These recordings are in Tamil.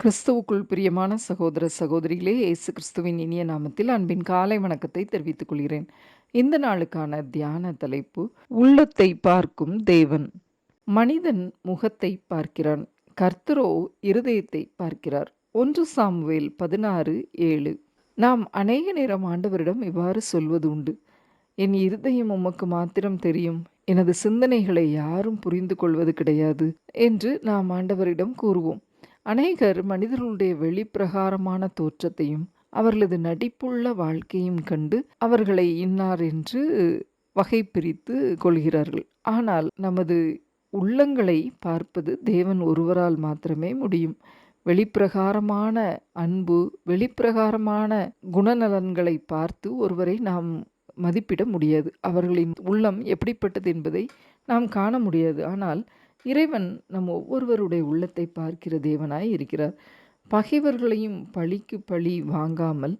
கிறிஸ்துவுக்குள் பிரியமான சகோதர சகோதரிகளே இயேசு கிறிஸ்துவின் இனிய நாமத்தில் அன்பின் காலை வணக்கத்தை தெரிவித்துக் கொள்கிறேன். இந்த நாளுக்கான தியான தலைப்பு உள்ளத்தை பார்க்கும் தேவன். மனிதன் முகத்தை பார்க்கிறான் கர்த்தரோ இருதயத்தை பார்க்கிறார். ஒன்று சாமுவேல் பதினாறு ஏழு. நாம் அநேக நேரம் ஆண்டவரிடம் இவ்வாறு சொல்வது உண்டு. என் இருதயம் உமக்கு மாத்திரம் தெரியும் எனது சிந்தனைகளை யாரும் புரிந்து கொள்வது கிடையாது என்று நாம் ஆண்டவரிடம் கூறுவோம். அநேகர் மனிதர்களுடைய வெளிப்பிரகாரமான தோற்றத்தையும் அவர்களது நடிப்புள்ள வாழ்க்கையும் கண்டு அவர்களை இன்னார் என்று வகை பிரித்து கொள்கிறார்கள். ஆனால் நமது உள்ளங்களை பார்ப்பது தேவன் ஒருவரால் மாத்திரமே முடியும். வெளிப்பிரகாரமான அன்பு வெளிப்பிரகாரமான குணநலன்களை பார்த்து ஒருவரை நாம் மதிப்பிட முடியாது. அவர்களின் உள்ளம் எப்படிப்பட்டது என்பதை நாம் காண முடியாது. ஆனால் இறைவன் நம் ஒவ்வொருவருடைய உள்ளத்தை பார்க்கிற தேவனாய் இருக்கிறார். பகைவர்களையும் பழிக்கு பழி வாங்காமல்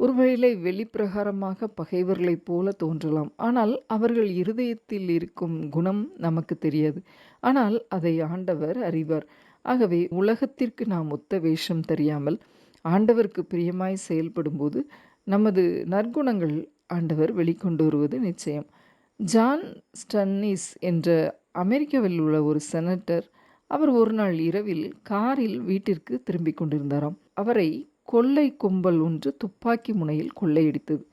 ஒருவேளை வெளிப்பிரகாரமாக பகைவர்களைப் போல தோன்றலாம். ஆனால் அவர்கள் இருதயத்தில் இருக்கும் குணம் நமக்கு தெரியாது. ஆனால் அதை ஆண்டவர் அறிவார். ஆகவே உலகத்திற்கு நாம் ஒத்த வேஷம் தெரியாமல் ஆண்டவருக்கு பிரியமாய் செயல்படும்போது நமது நற்குணங்கள் ஆண்டவர் வெளிக்கொண்டு வருவது நிச்சயம். ஜான் ஸ்டன்னிஸ் என்ற அமெரிக்காவில் உள்ள ஒரு செனட்டர் அவர் ஒரு நாள் இரவில் காரில் வீட்டிற்கு திரும்பி கொண்டிருந்தாராம். அவரை கொள்ளை கும்பல் ஒன்று துப்பாக்கி முனையில் கொள்ளையடித்தது.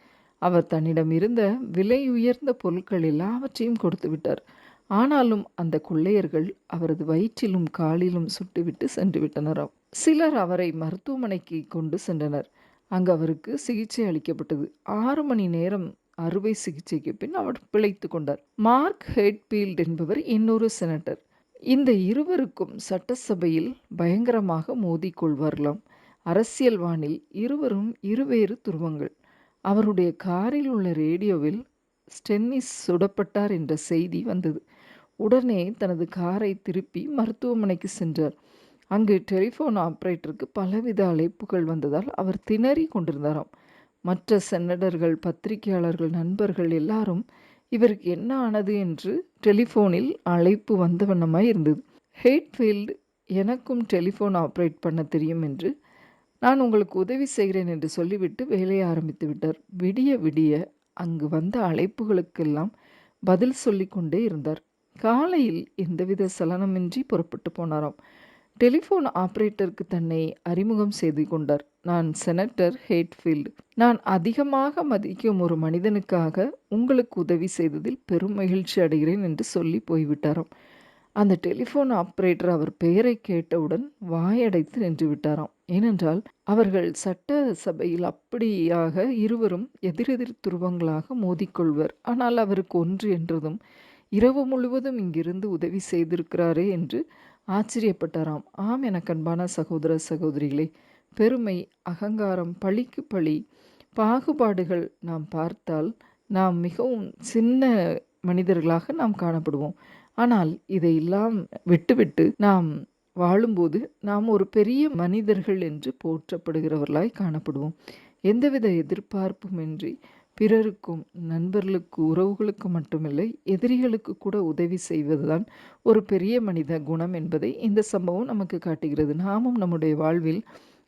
அவர் தன்னிடம் இருந்த விலை உயர்ந்த பொருட்கள் எல்லாவற்றையும் கொடுத்து விட்டார். ஆனாலும் அந்த கொள்ளையர்கள் அவரது வயிற்றிலும் காலிலும் சுட்டுவிட்டு சென்று விட்டனராம். சிலர் அவரை மருத்துவமனைக்கு கொண்டு சென்றனர். அங்கு அவருக்கு சிகிச்சை அளிக்கப்பட்டது. ஆறு மணி நேரம் அறுவை சிகிச்சைக்கு பின் அவர் பிழைத்து கொண்டார். மார்க் ஹெட்பீல்ட் என்பவர் இன்னொரு செனட்டர். இந்த இருவருக்கும் சட்டசபையில் பயங்கரமாக மோதிக்கொள்வார்களாம் அரசியல் வானில் இருவரும் இருவேறு துருவங்கள். அவருடைய காரில் உள்ள ரேடியோவில் ஸ்டென்னிஸ் சுடப்பட்டார் என்ற செய்தி வந்தது. உடனே தனது காரை திருப்பி மருத்துவமனைக்கு சென்றார். அங்கு டெலிஃபோன் ஆப்ரேட்டருக்கு பலவித அழைப்புகள் வந்ததால் அவர் திணறி கொண்டிருந்தாராம். மற்ற சென்னடர்கள் பத்திரிகையாளர்கள் நண்பர்கள் எல்லாரும் இவருக்கு என்ன ஆனது என்று டெலிஃபோனில் அழைப்பு வந்த வண்ணமாய் இருந்தது. ஹேட்ஃபீல்டு எனக்கும் டெலிஃபோன் ஆப்ரேட் பண்ண தெரியும் என்று நான் உங்களுக்கு உதவி செய்கிறேன் என்று சொல்லிவிட்டு வேலையை ஆரம்பித்து விட்டார். விடிய விடிய அங்கு வந்த அழைப்புகளுக்கெல்லாம் பதில் சொல்லிக்கொண்டே இருந்தார். காலையில் எந்தவித சலனமின்றி புறப்பட்டு போனாராம். டெலிஃபோன் ஆபரேட்டருக்கு தன்னை அறிமுகம் செய்து கொண்டார். நான் செனட்டர் ஹேட்ஃபீல்டு. நான் அதிகமாக மதிக்கும் ஒரு மனிதனுக்காக உங்களுக்கு உதவி செய்ததில் பெரும் மகிழ்ச்சி அடைகிறேன் என்று சொல்லி போய்விட்டாராம். அந்த டெலிஃபோன் ஆப்ரேட்டர் அவர் பெயரை கேட்டவுடன் வாயடைத்து நின்று விட்டாராம் ஏனென்றால் அவர்கள் சட்ட சபையில் அப்படியாக இருவரும் எதிரெதிர் துருவங்களாக மோதிக்கொள்வர். ஆனால் அவருக்கு ஒன்று என்றதும் இரவு முழுவதும் இங்கிருந்து உதவி செய்திருக்கிறாரே என்று ஆச்சரியப்பட்டாராம். ஆம் என கண்பான சகோதர சகோதரிகளே பெருமை அகங்காரம் பழிக்கு பழி பாகுபாடுகள் நாம் பார்த்தால் நாம் மிகவும் சின்ன மனிதர்களாக நாம் காணப்படுவோம். ஆனால் இதையெல்லாம் விட்டுவிட்டு நாம் வாழும்போது நாம் ஒரு பெரிய மனிதர்கள் என்று போற்றப்படுகிறவர்களாய் காணப்படுவோம். எந்தவித எதிர்பார்ப்புமின்றி பிறருக்கும் நண்பர்களுக்கு உறவுகளுக்கு மட்டுமில்லை எதிரிகளுக்கு கூட உதவி செய்வதுதான் ஒரு பெரிய மனித குணம் என்பதை இந்த சம்பவம் நமக்கு காட்டுகிறது. நாமும் நம்முடைய வாழ்வில்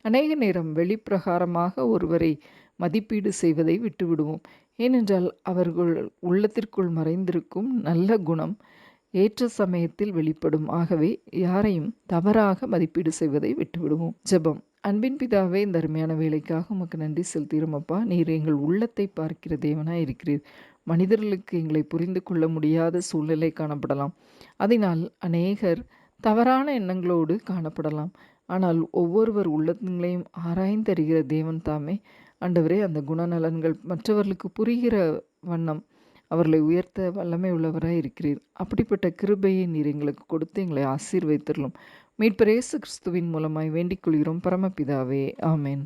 அநேக நேரம் வெளிப்பிரகாரமாக ஒருவரை மதிப்பீடு செய்வதை விட்டுவிடுவோம். ஏனென்றால் அவர்கள் உள்ளத்திற்குள் மறைந்திருக்கும் நல்ல குணம் ஏற்ற சமயத்தில் வெளிப்படும். ஆகவே யாரையும் தவறாக மதிப்பீடு செய்வதை விட்டுவிடுவோம். ஜெபம். அன்பின் பிதாவே இந்த அருமையான வேலைக்காக உமக்கு நன்றி செலுத்துகிறோம் அப்பா. நீர் எங்கள் உள்ளத்தை பார்க்கிற தேவனாக இருக்கிறீர். மனிதர்களுக்கு எங்களை புரிந்து கொள்ள முடியாத சூழ்நிலை காணப்படலாம். அதனால் அநேகர் தவறான எண்ணங்களோடு காணப்படலாம். ஆனால் ஒவ்வொருவர் உள்ளங்களையும் ஆராய்ந்தறிகிற தேவன் தாமே. ஆண்டவரே அந்த குணநலன்கள் மற்றவர்களுக்கு புரிகிற வண்ணம் அவர்களை உயர்த்த வல்லமை உள்ளவராக இருக்கிறீர். அப்படிப்பட்ட கிருபையை நீர் எங்களுக்கு கொடுத்து எங்களை ஆசீர்வைத்தருளும். மீட்பர் இயேசு கிறிஸ்துவின் மூலமாய் வேண்டிக் கொள்கிறோம். பரமபிதாவே ஆமேன்.